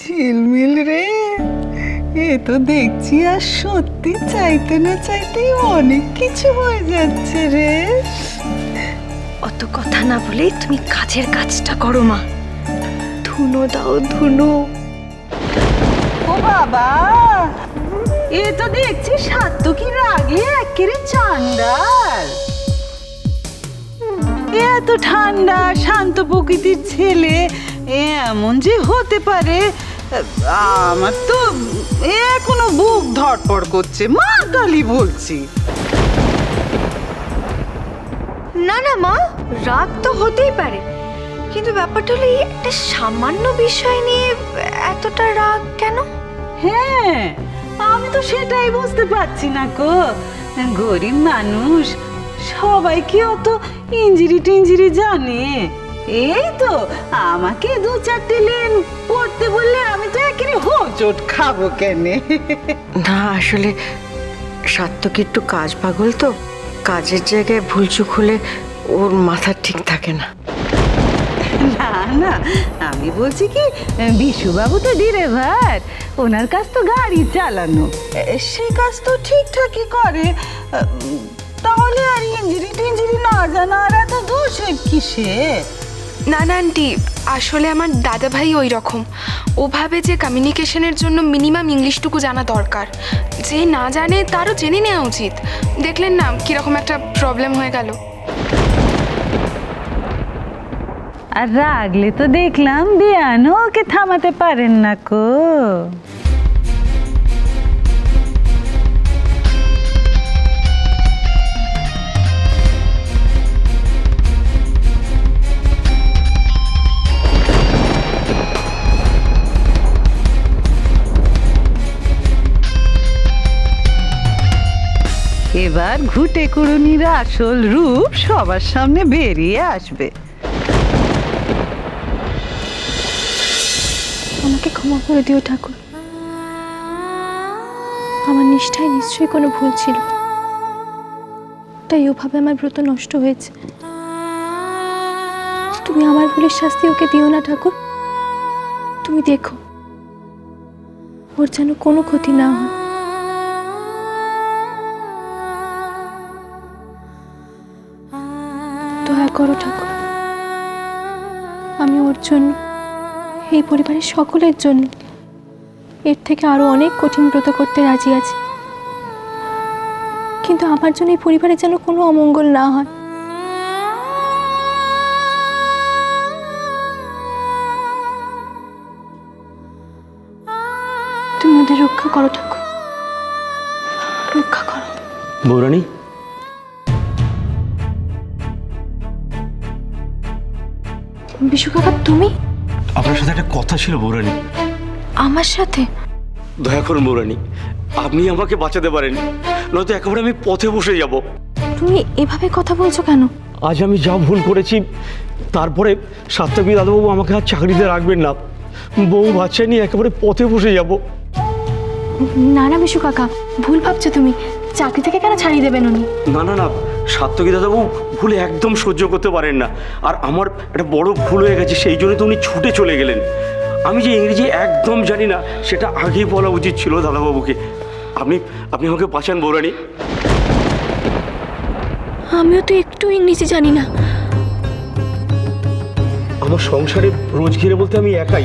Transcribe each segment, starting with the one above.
ঝিলমিল রে। এ তো দেখছি আর সত্যি চাইতে না চাইতেই অনেক কিছু হয়ে যাচ্ছে রে। অত কথা না বলেই তুমি কাজের কাজটা করো মা। ধুনো দাও ধুনো। ও বাবা! এ তো দেখছি সাত্তকি রাগে একেরে চান্ডাল এত ঠান্ডা শান্ত প্রকৃতির ছেলে এ এমন যে হতে পারে। আমার তো এখনও বুক ধড়পড় করছে। মা কালী বলছি। না না মা রাগ তো হতেই পারে। কিন্তু ব্যাপারটা হলো এই একটা সামান্য বিষয় নিয়ে এতটা রাগ কেন? হ্যাঁ আমি তো সেটাই বুঝতে পারছি না কো গরিব মানুষ সবাই কি অত ইঞ্জিরি টিঞ্জিরি জানে? এই তো আমাকে দু চারটে লেন পড়তে বললে আমি তো একেবারে হোচট খাব কেনে। না আসলে সাত্তকি একটু কাজ পাগল তো? কাজের জায়গায় ভুলচুক হলে ওর মাথা ঠিক থাকে না। না না আমি বলছি কি বিশুবাবু তো ড্রাইভার ওনার কাজ তো গাড়ি চালানো। সেই কাজ তো ঠিকঠাকই করে। তাহলে আর ইঞ্জিরি টিঞ্জিনি না জানা আর এত দোষ কিসে? না না, আন্টি, আসলে আমার দাদা ভাই ওই রকম ওভাবে যে কমিউনিকেশনের জন্য মিনিমাম ইংলিশটুকু জানা দরকার। যে না জানে তারও জেনে নেওয়া উচিত। দেখলেন না, কীরকম একটা প্রবলেম হয়ে গেল। আর রাগলে তো দেখলাম বিয়ানো ওকে থামাতে পারেন না কো। এবার ঘুটে কুড়ুনির আসল রূপ সবার সামনে বেরিয়ে আসবে। আমাকে ক্ষমা করে দিও ঠাকুর। আমার নিষ্ঠায় নিশ্চয়ই কোনো ভুল ছিল। তাই ওভাবে আমার ব্রত নষ্ট হয়েছে। তুমি আমার ভুলের শাস্তি ওকে দিও না ঠাকুর। তুমি দেখো, ওর যেন কোনো ক্ষতি না হয়। আমি ওর জন্য এই পরিবারের সকলের জন্য। এর থেকে আরও অনেক কঠিন ব্রত করতে রাজি আছি। কিন্তু আমার জন্য এই পরিবারের যেন কোনো অমঙ্গল না হয়। তুমি ওদের রক্ষা করো ঠাকুর। রক্ষা করো। বৌরানী বিশু কাকা তুমি? আপনার সাথে একটা কথা ছিল বৌরানী। আমার সাথে? দয়া করুন বৌরানী আপনি আমাকে বাঁচাতে পারেন নয়তো একেবারে আমি পথে বসে যাব। তুমি এভাবে কথা বলছো কেন? আজ আমি যা ভুল করেছি তারপরে সাত্তকী দাদাবাবু আমাকে আর চাকরিতে রাখবেন না। বউ বাচ্চা নিয়ে একেবারে পথে বসে যাব। না না বিশু কাকা ভুল ভাবছ তুমি। চাকরি থেকে কেন ছাড়িয়ে দেবেন উনি? না না না সাত্তকী দাদাবাবু ভুল একদম সহ্য করতে পারেন না। আর আমার একটা বড় ভুল হয়ে গেছে সেই জন্য তো উনি ছুটে চলে গেলেন। আমি যে ইংরেজি একদম জানি না সেটা আগেই বলা উচিত ছিল দাদাবাবুকে। আপনি আপনি আমাকে বাঁচান বৌরানী আমিও তো একটু ইংরেজি জানি না। আমার সংসারে রোজ ঘিরে বলতে আমি একাই।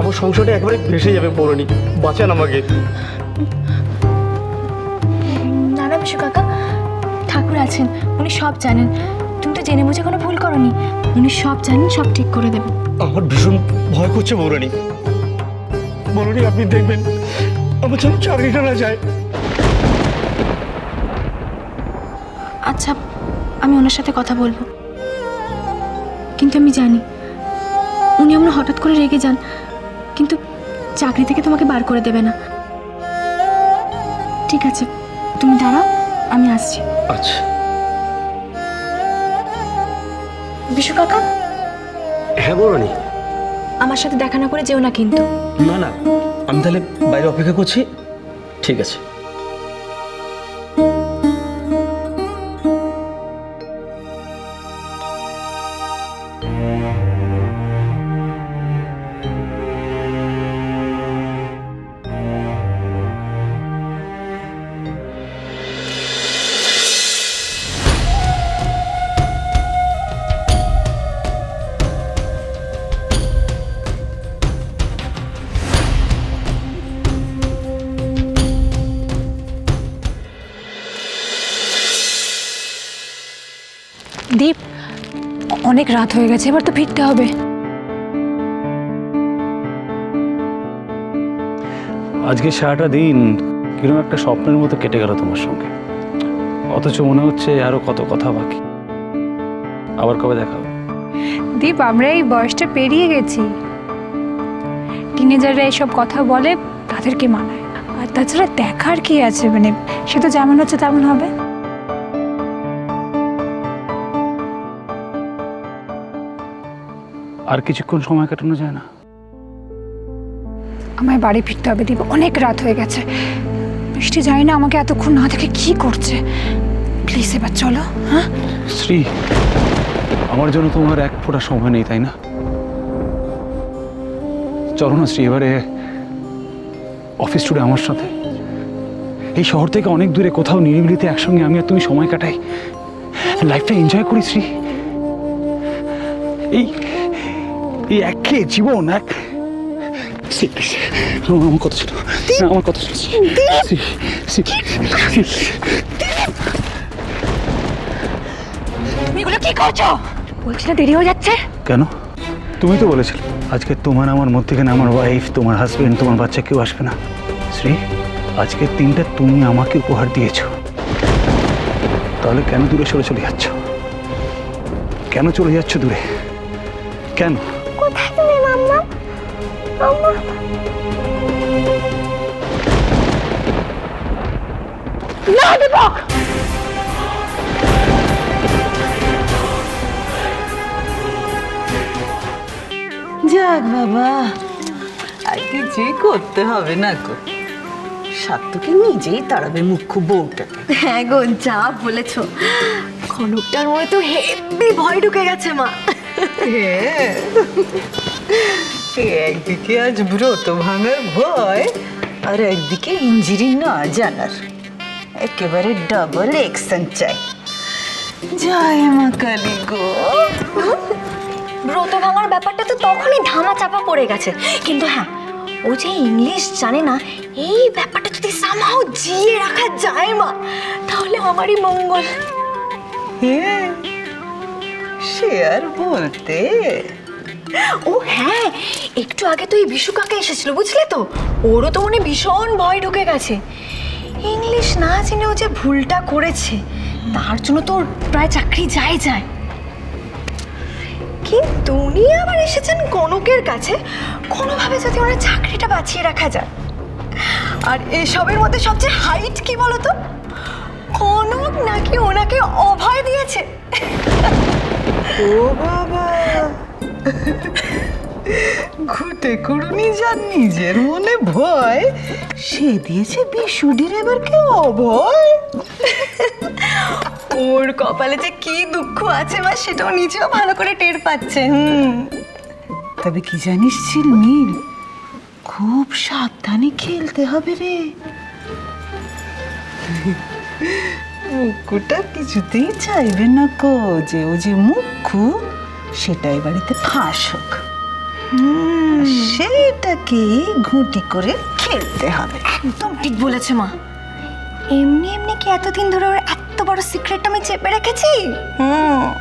আমার সংসারটা একবারে ভেসে যাবে পৌরাণী বাঁচান আমাকে। না না বিশু কাকা ঠাকুর আছেন উনি সব জানেন। তুমি তো জেনে বুঝে কোনো ভুল করনি। উনি সব জানেন সব ঠিক করে দেবেন। আমার ভীষণ ভয় করছে পৌরাণী বলুনি আপনি দেখবেন আমার যেন চাকরিটা না যায়। আচ্ছা আমি ওনার সাথে কথা বলব। কিন্তু আমি জানি উনি আমরা হঠাৎ করে রেগে যান কিন্তু চাকরি থেকে তোমাকে বার করে দেবে না। ঠিক আছে তুমি দাঁড়াও। আমি আসছি। আচ্ছা। বিশু কাকা? হ্যাঁ পৌরাণী আমার সাথে দেখা না করে যেও না কিন্তু। না না আমি তাহলে বাইরে অপেক্ষা করছি। ঠিক আছে। অনেক রাত হয়ে গেছে এবার তো ফিরতে হবে। আজকে সারাটা দিন কীরকম একটা স্বপ্নের মতো কেটে গেল তোমার সঙ্গে। অথচ মনে হচ্ছে আরও কত কথা বাকি। আবার কবে দেখা হবে? দীপ আমরা এই বয়সটা পেরিয়ে গেছি। টিনেজাররা এসব কথা বলে তাদেরকে মানায়। আর তাছাড়া দেখার কি আছে? মানে সে তো যেমন হচ্ছে তেমন হবে। আর কিছুক্ষণ সময় কাটানো যায় না। আমায় বাড়ি ফিরতে হবে দীপ। অনেক রাত হয়ে গেছে। বৃষ্টি জানি না আমাকে এতক্ষণ না দেখে কি করছে। প্লিজ এবার চলো হ্যাঁ? শ্রী আমার জন্য তোমার এক ফোঁটা সময় নেই তাই না? চলো না শ্রী এবারে অফিস টুডে আমার সাথে। এই শহর থেকে অনেক দূরে কোথাও নিরিবিলিতে একসঙ্গে আমি আর তুমি সময় কাটাই। লাইফটা এনজয় করি শ্রী। এই এই একে জীবন এক আমার- কথা ছিল না, আমার কথা ছিল। এগুলো কি করছ? বলছি না দেরি হয়ে যাচ্ছে? কেন? তুমি তো বলেছিলে আজকে তোমার আমার মধ্যেখানে আমার ওয়াইফ তোমার হাজবেন্ড তোমার বাচ্চা কেউ আসবে না। শ্রী আজকের দিনটা তুমি আমাকে উপহার দিয়েছ। তাহলে কেন দূরে সরে চলে যাচ্ছ? কেন চলে যাচ্ছ দূরে? কেন? যাক বাবা আর কিছুই করতে হবে না গো? সাত্তুকে নিজেই তাড়াবে মুখ্য বউটাকে। হ্যাঁ গো যা বলেছ। খনকটার মনে তো হেভি ভয় ঢুকে গেছে মা। হ্যাঁ। একদিকে আজ ব্রত ভাঙার ভয় আর একদিকে ইঞ্জিরি না জানার। একেবারে ডাবল অ্যাকশন চাই। জয় মা কালী গো। ব্রত ভাঙার ব্যাপারটা তো তখনই ধামা চাপা পড়ে গেছে। কিন্তু হ্যাঁ ও যে ইংলিশ জানে না এই ব্যাপারটা যদি সামাও জিয়ে রাখা যায় মা তাহলে আমারই মঙ্গল। হ্যাঁ সে আর বলতে ও হ্যাঁ একটু আগে তো এই বিশু কাকা এসেছিল, বুঝলে তো? ওরও তো মনে ভীষণ ভয় ঢুকে গেছে। ইংলিশ না জেনে ও যে ভুলটা করেছে, তার জন্য তো প্রায় চাকরি যায় যায়। কিন্তু উনি আবার এসেছেন কনকের কাছে, কোনোভাবে যদি ওনার চাকরিটা বাঁচিয়ে রাখা যায়। আর এসবের মধ্যে সবচেয়ে হাইট কি বলতো? কনক নাকি ওনাকে অভয় দিয়েছে। ও ঘুটে কুড়ুনি যার নিজের মনে ভয়, সে দিয়েছে বিশুডির এবার কে অভয়? ওর কপালে যে কি দুঃখ আছে মা, সেটাও নিজেও ভালো করে টের পাচ্ছে তবে কি জানিস নীল খুব সাবধানে খেলতে হবে রে। মুকুটা কিছুতেই চাইবে না কো যে ও যে মুখ্যু সেটা এ বাড়িতে ফাঁস হোক। আর সেইটাকে ঘুঁটি করে খেলতে হবে। একদম ঠিক বলেছে মা। এমনি এমনি কি এতদিন ধরে ওর এত বড় সিক্রেট আমি চেপে রেখেছি? হুম।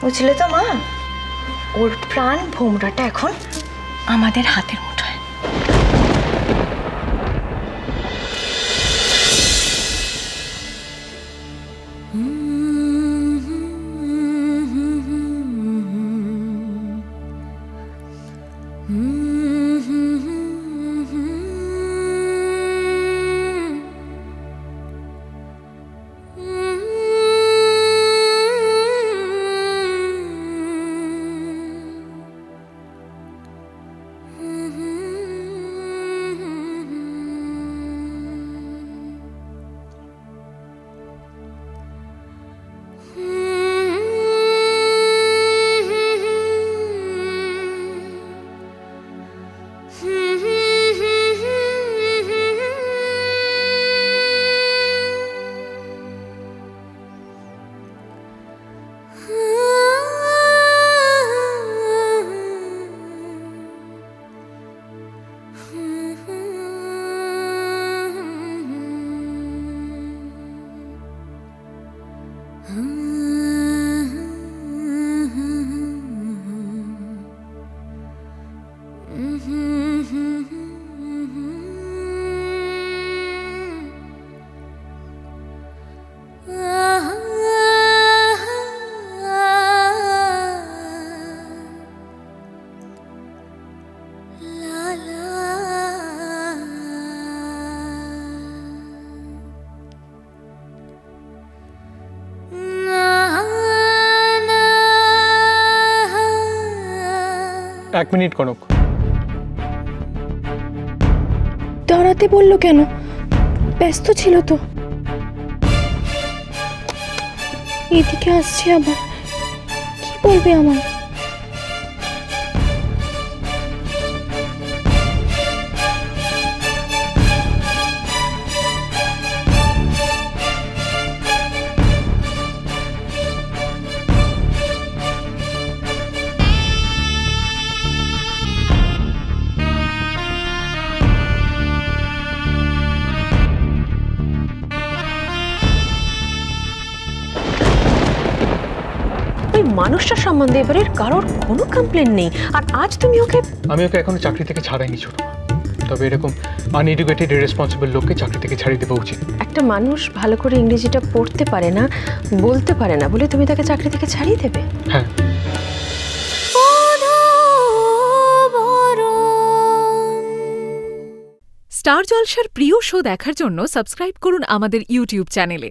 বুঝলে তো মা ওর প্রাণ ভোমরাটা এখন আমাদের হাতের মুঠোয়। এক মিনিট, কনক। দাঁড়াতে বলল কেন? ব্যস্ত ছিল তো। এদিকে আসছে আবার। কি বলবে আমার ওই মানুষটার সম্বন্ধে এবারের কারোর কোনো কমপ্লেন নেই। আর আজ তুমি ওকে আমি ওকে এখনও চাকরি থেকে ছাড়াইনি ছোট তবে এরকম আনএডুকেটেড রেসপন্সিবল লোককে চাকরি থেকে ছাড়িয়ে দেওয়া উচিত। একটা মানুষ ভালো করে ইংরেজিটা পড়তে পারে না বলতে পারে না বলে তুমি তাকে চাকরি থেকে ছাড়িয়ে দেবে? হ্যাঁ। স্টার জলসার প্রিয় শো দেখার জন্য সাবস্ক্রাইব করুন আমাদের ইউটিউব চ্যানেলে।